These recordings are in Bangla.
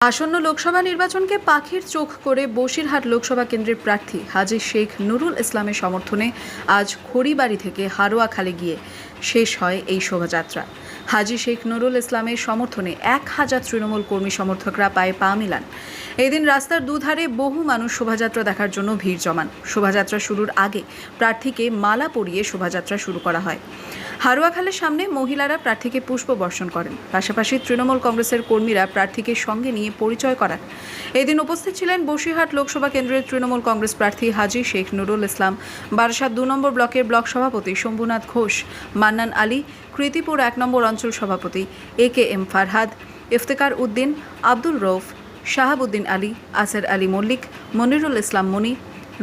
আসন্ন লোকসভা নির্বাচনকে পাখির চোখ করে বসিরহাট লোকসভা কেন্দ্রের প্রার্থী হাজি শেখ নুরুল ইসলামের সমর্থনে আজ খড়িবাড়ি থেকে হারোয়াখালে গিয়ে শেষ হয় এই শোভাযাত্রা। হাজি শেখ নুরুল ইসলামের সমর্থনে এক হাজার তৃণমূল কর্মী সমর্থকরা পায়ে পা মিলান। এদিন রাস্তার দুধারে বহু মানুষ শোভাযাত্রা দেখার জন্য ভিড় জমান। শোভাযাত্রা শুরুর আগে প্রার্থীকে মালা পরিয়ে শোভাযাত্রা শুরু করা হয়। হারুয়াখালের সামনে মহিলারা প্রার্থীকে পুষ্প বর্ষণ করেন। পাশাপাশি তৃণমূল কংগ্রেসের কর্মীরা প্রার্থীকে সঙ্গে নিয়ে পরিচয় করান। এদিন উপস্থিত ছিলেন বসিরহাট লোকসভা কেন্দ্রের তৃণমূল কংগ্রেস প্রার্থী হাজি শেখ নুরুল ইসলাম। বারাসাত দু নম্বর ব্লকের ব্লক সভাপতি শম্ভুনাথ ঘোষ মান্নান আলী কৃতিপুর এক নম্বর অঞ্চল সভাপতি A K M Farhad Iftekar Uddin Abdul Rouf Shahabuddin Ali Aser Ali Mallick Monirul Islam Moni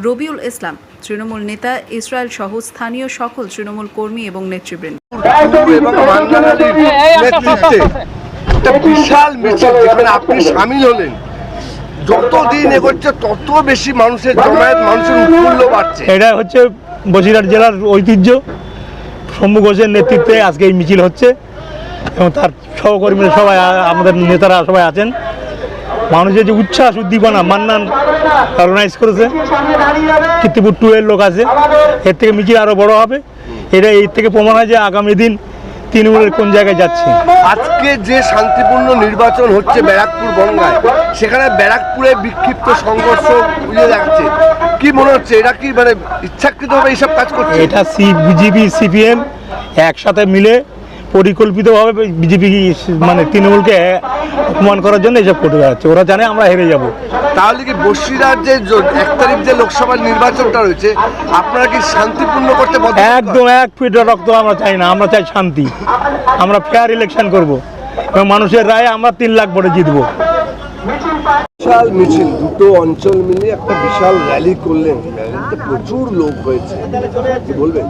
Rabiul Islam Trinamool নেতা ইসরায়েল সহ স্থানীয় সকল তৃণমূল কর্মী এবং নেতৃবৃন্দ। বিশাল মিছিল যেখানে আপনি সামিল হলেন। যত দিন এগোচ্ছে তত বেশি মানুষের জমায়েত মানুষের উৎফুল্ল বাড়ছে। এটা হচ্ছে বসিরহাট জেলার ঐতিহ্য। শম্ভু ঘোষের নেতৃত্বে আজকে এই মিছিল হচ্ছে এবং তার সহকর্মীরা সবাই, আমাদের নেতারা সবাই আছেন। মানুষের যে উচ্ছ্বাস, উদ্দীপনা, মান্নান অর্গানাইজ করেছে, কীর্তিপুর টু এর লোক আছে। এর থেকে মিছিল আরও বড় হবে। এটা এর থেকে প্রমাণ হয় যে আগামী দিন তৃণমূলের কোন জায়গায় যাচ্ছে? আজকে যে শান্তিপূর্ণ নির্বাচন হচ্ছে ব্যারাকপুর বঙ্গায় সেখানে ব্যারাকপুরে বিক্ষিপ্ত সংঘর্ষ বুঝে যাচ্ছে। কি মনে হচ্ছে? এরা কি মানে ইচ্ছাকৃতভাবে এইসব কাজ করছে? এটা সি বিজেপি সিপিএম একসাথে মিলে পরিকল্পিতভাবে বিজেপি মানে তৃণমূলকে অপমান করার জন্য এসব করতে যাচ্ছে। ওরা জানে আমরা হেরে যাব। তাহলে কি বসিরার যে এক তারিখ যে লোকসভা নির্বাচনটা রয়েছে আপনারা কি শান্তিপূর্ণ করতে একদম এক ফিট রক্ত আমরা চাই না আমরা চাই শান্তি। আমরা ফেয়ার ইলেকশন করব। এবং মানুষের রায়ে আমরা তিন লাখ ভোটে জিতবো। বিশাল মিছিল, দুটো অঞ্চল মিলিয়ে একটা বিশাল র্যালি করলেন। প্রচুর লোক হয়েছে। কি বলবেন?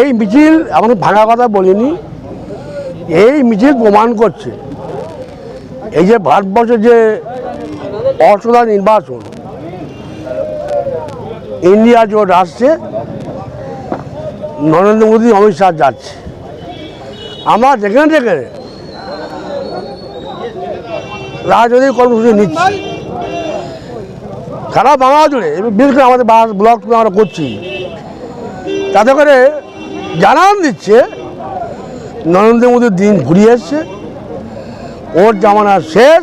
এই মিছিল এমন ভাঙা কথা বলিনি, এই মিছিল প্রমাণ করছে, এই যে ভারতবর্ষের যে অসদা নির্বাচন, ইন্ডিয়া জোট আসছে, নরেন্দ্র মোদী, অমিত শাহ যাচ্ছে। আমরা যেখানে যেখানে রাজনৈতিক কর্মসূচি নিচ্ছি। সারা বাংলা জুড়ে বিশেষ করে আমাদের বাংলা ব্লক আমরা করছি। তাতে করে জানান দিচ্ছে, নরেন্দ্র মোদীর দিন ঘুরিয়ে এসছে। ওর জামানা শেষ,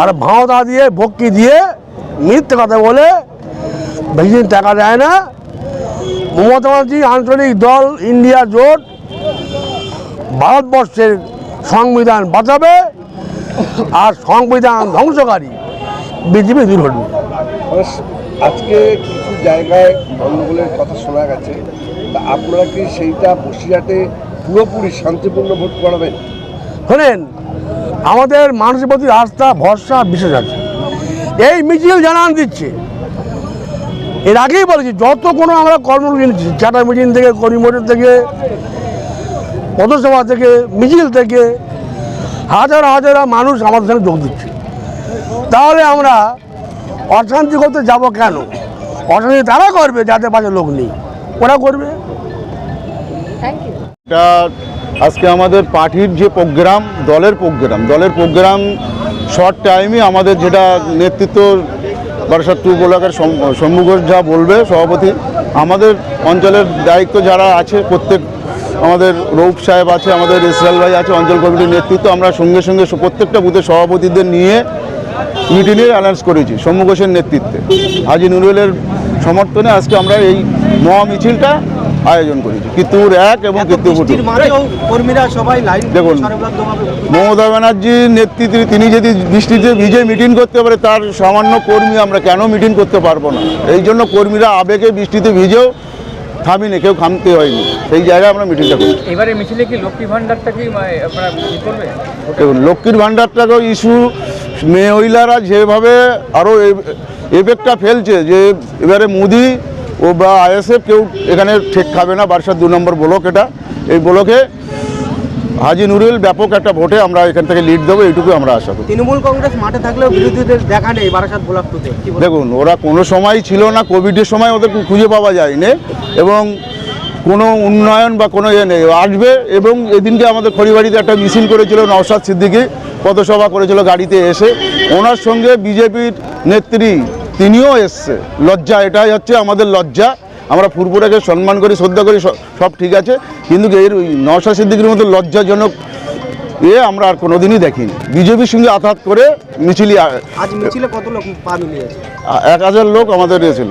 আর ভাঁওতা দিয়ে, ভক্তি দিয়ে মিথ্যে কথা বলে বেশি টাকা দেয় না। মমতা ব্যানার্জি আঞ্চলিক দল ইন্ডিয়া জোট ভারতবর্ষের সংবিধান বাঁচাবে। আর সংবিধান ধ্বংসকারী। বিজেপি দূর হটবে আজকে কিছু জায়গায় গণ্ডগোলের কথা শোনা গেছে। তা আপনারা কি সেইটা বসিরহাটে পুরোপুরি শান্তিপূর্ণ ভোট করাবেন? শোনেন আমাদের মানুষের প্রতি আস্থা ভরসা বিশেষ আছে। এই মিছিল জানান দিচ্ছে। এর আগেই বলেছি যত কোনো আমরা নিচ্ছি চাটা মিটিং থেকে কর্মী মোটর থেকে পথসভা থেকে মিছিল থেকে হাজার হাজার মানুষ আমাদের সঙ্গে যোগ দিচ্ছে। তাহলে আমরা অশান্তি করতে যাব কেন? অশান্তি তারা করবে যাদের পাশে লোক নেই। ওরা করবে। এটা আজকে আমাদের পার্টির যে প্রোগ্রাম দলের প্রোগ্রাম দলের প্রোগ্রাম শর্ট টাইমে আমাদের যেটা নেতৃত্ব বারাসাত টু ব্লকের শম্ভু ঘোষ যা বলবে সভাপতি আমাদের অঞ্চলের দায়িত্ব যারা আছে প্রত্যেক আমাদের রৌফ সাহেব আছে আমাদের ইসরায়েল ভাই আছে অঞ্চল কমিটির নেতৃত্ব। আমরা সঙ্গে সঙ্গে প্রত্যেকটা বুথের সভাপতিদের নিয়ে মিটিংয়ের অ্যানাউন্স করেছি শম্ভু ঘোষের নেতৃত্বে। হাজি নুরুলের সমর্থনে আজকে আমরা এই মহা মিছিলটা আয়োজন করেছি কিত্তুর এক এবং সবাই দেখুন মমতা ব্যানার্জির নেতৃত্বে তিনি যদি বৃষ্টিতে ভিজে মিটিং করতে পারে তার সামান্য কর্মী আমরা কেন মিটিং করতে পারব না? এই জন্য কর্মীরা আবেগে বৃষ্টিতে ভিজেও থামিনি কেউ থামতে হয়নি। সেই জায়গায় আমরা মিটিংটা করি এবারে মিছিলে কি লক্ষ্মী ভান্ডারটা কি মানে, আপনারা করবে? দেখুন লক্ষ্মীর ভাণ্ডারটাকেও ইস্যু মহিলারা যেভাবে আরও এফেক্টটা ফেলছে যে এবারে মোদি ও বা আইএসএফ কেউ এখানে ঠেক খাবে না বারসার দু নম্বর ব্লক এটা। এই ব্লকে হাজি নুরুল ব্যাপক একটা ভোটে আমরা এখান থেকে লিড দেবো এইটুকু আমরা আশা করি। তৃণমূল কংগ্রেস মাঠে থাকলেও বিরোধীদের দেখা নেই বারাসাত ব্লক টুতে কি বলবেন? দেখুন ওরা কোনো সময় ছিল না কোভিডের সময় ওদের খুঁজে পাওয়া যায়নি এবং কোনো উন্নয়ন বা কোনো ইয়ে নেই। আসবে এবং এদিনকে আমাদের খড়িবাড়িতে একটা মিছিল করেছিল নওশাদ সিদ্দিকি পথসভা করেছিল গাড়িতে এসে। ওনার সঙ্গে বিজেপির নেত্রী তিনিও এসছে। লজ্জা এটাই হচ্ছে আমাদের লজ্জা। আমরা ফুরপুরাকে সম্মান করি শ্রদ্ধা করি সব- ঠিক আছে। কিন্তু এর নশা সিদ্দিকির মতো লজ্জাজনক এ আমরা আর কোনোদিনই দেখিনি। বিজেপির সঙ্গে আঘাত করে মিছিলি আ- আজ মিছিলে কত লোক এক হাজার লোক আমাদের এ ছিল।